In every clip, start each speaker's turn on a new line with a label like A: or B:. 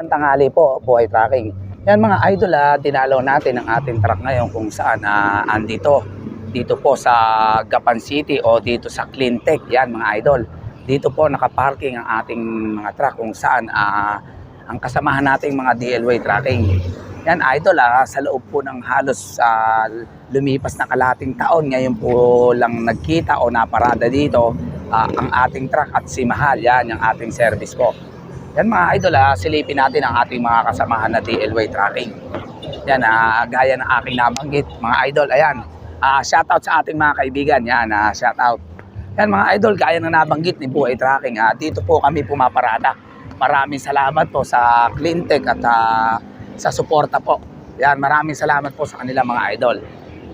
A: Ang tanghali po, buhay tracking. Yan mga idol, ah, dinalaw natin ang ating truck ngayon kung saan ah, andito. Dito po sa Gapan City o dito sa Cleantech. Yan mga idol. Dito po nakaparking ang ating mga truck kung saan ah, ang kasamahan nating mga DLY tracking. Yan idol, ah, sa loob po ng halos ah, lumipas na kalating taon, ngayon po lang nagkita o naparada dito ah, ang ating truck at si Mahal. Yan, yung ating service po. Yan mga idol, ah, silipin natin ang ating mga kasamahan na DLY tracking. Yan, ah, gaya ng aking nabanggit, mga idol, ayan. Ah, shoutout sa ating mga kaibigan, yan, ah, shoutout. Yan mga idol, gaya ng nabanggit ni Buhay Tracking, ah, dito po kami pumaparada. Maraming salamat po sa Cleantech at ah, sa suporta po. Yan, maraming salamat po sa kanila mga idol.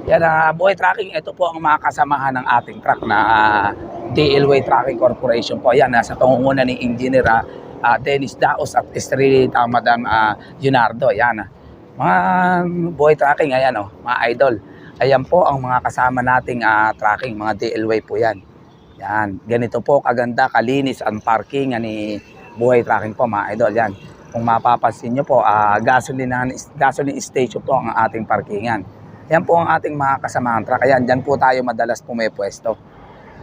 A: Yan, ah, Buhay Tracking, ito po ang mga kasamahan ng ating truck na ah, DLY Tracking Corporation po. Yan, nasa pangunguna ni Engineer ah, ah, Dennis Daos at Estrella Madam ah, Junardo. Yan. ah. Mga Buhay Tracking, ayan oh, mga idol. Ayan po ang mga kasama nating ah, tracking, mga DLY po yan. Yan, ganito po kaganda, kalinis ang parking ni Buhay Tracking po mga idol. Yan. Kung mapapansin nyo po, ah, gasoline, gasoline station po ang ating parkingan. Yan po ang ating mga kasamahan truck. Ayan, dyan po tayo madalas pumepwesto.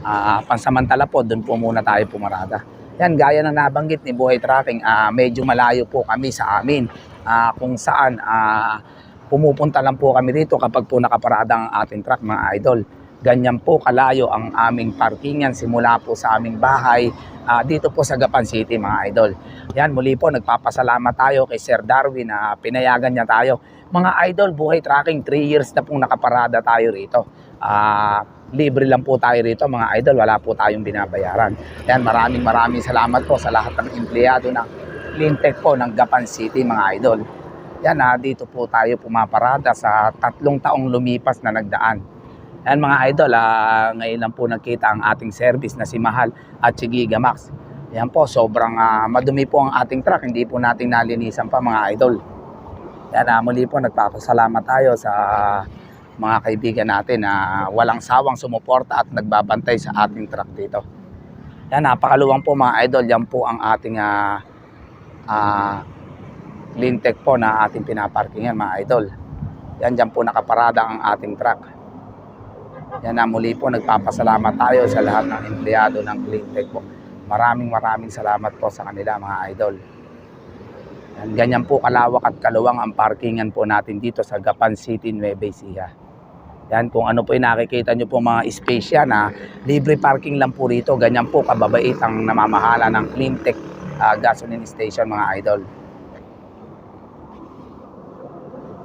A: Ah, pansamantala po, doon po muna tayo pumarada. Yan, gaya na nabanggit ni Buhay Tracking, ah, medyo malayo po kami sa amin. Ah, kung saan ah, pumupunta lang po kami dito kapag po nakaparada ang ating truck mga idol. Ganyan po kalayo ang aming parkingan simula po sa aming bahay ah, dito po sa Gapan City mga idol. Yan muli po nagpapasalamat tayo kay Sir Darwin na pinayagan niya tayo. Mga idol, buhay tracking, 3 years na pong nakaparada tayo rito. Ah, libre lang po tayo rito mga idol, wala po tayong binabayaran. Yan, maraming maraming salamat po sa lahat ng empleyado ng Cleantech po ng Gapan City mga idol. Yan ha, dito po tayo pumaparada sa tatlong taong lumipas na nagdaan. Yan mga idol, ah, ngayon lang po nagkita ang ating service na si Mahal at si Giga Max. Yan po, sobrang ah, madumi po ang ating truck, hindi po natin nalinisan pa mga idol. Yan ah, muli po nagpapasalamat tayo sa mga kaibigan natin na walang sawang sumuporta at nagbabantay sa ating truck dito. Yan, napakaluwang po mga idol, yan po ang ating ah, ah, Cleantech po na ating pinaparkingan mga idol. Yan dyan po nakaparada ang ating truck. Yan na muli po nagpapasalamat tayo sa lahat ng empleyado ng Cleantech po. Maraming maraming salamat po sa kanila mga idol. Yan, ganyan po kalawak at kaluwang ang parkingan po natin dito sa Gapan City, Nueva Ecija. Yan, kung ano po yung nakikita nyo po mga space yan na libre parking lang po rito. Ganyan po kababait ang namamahala ng Cleantech ah, gasoline station mga idol.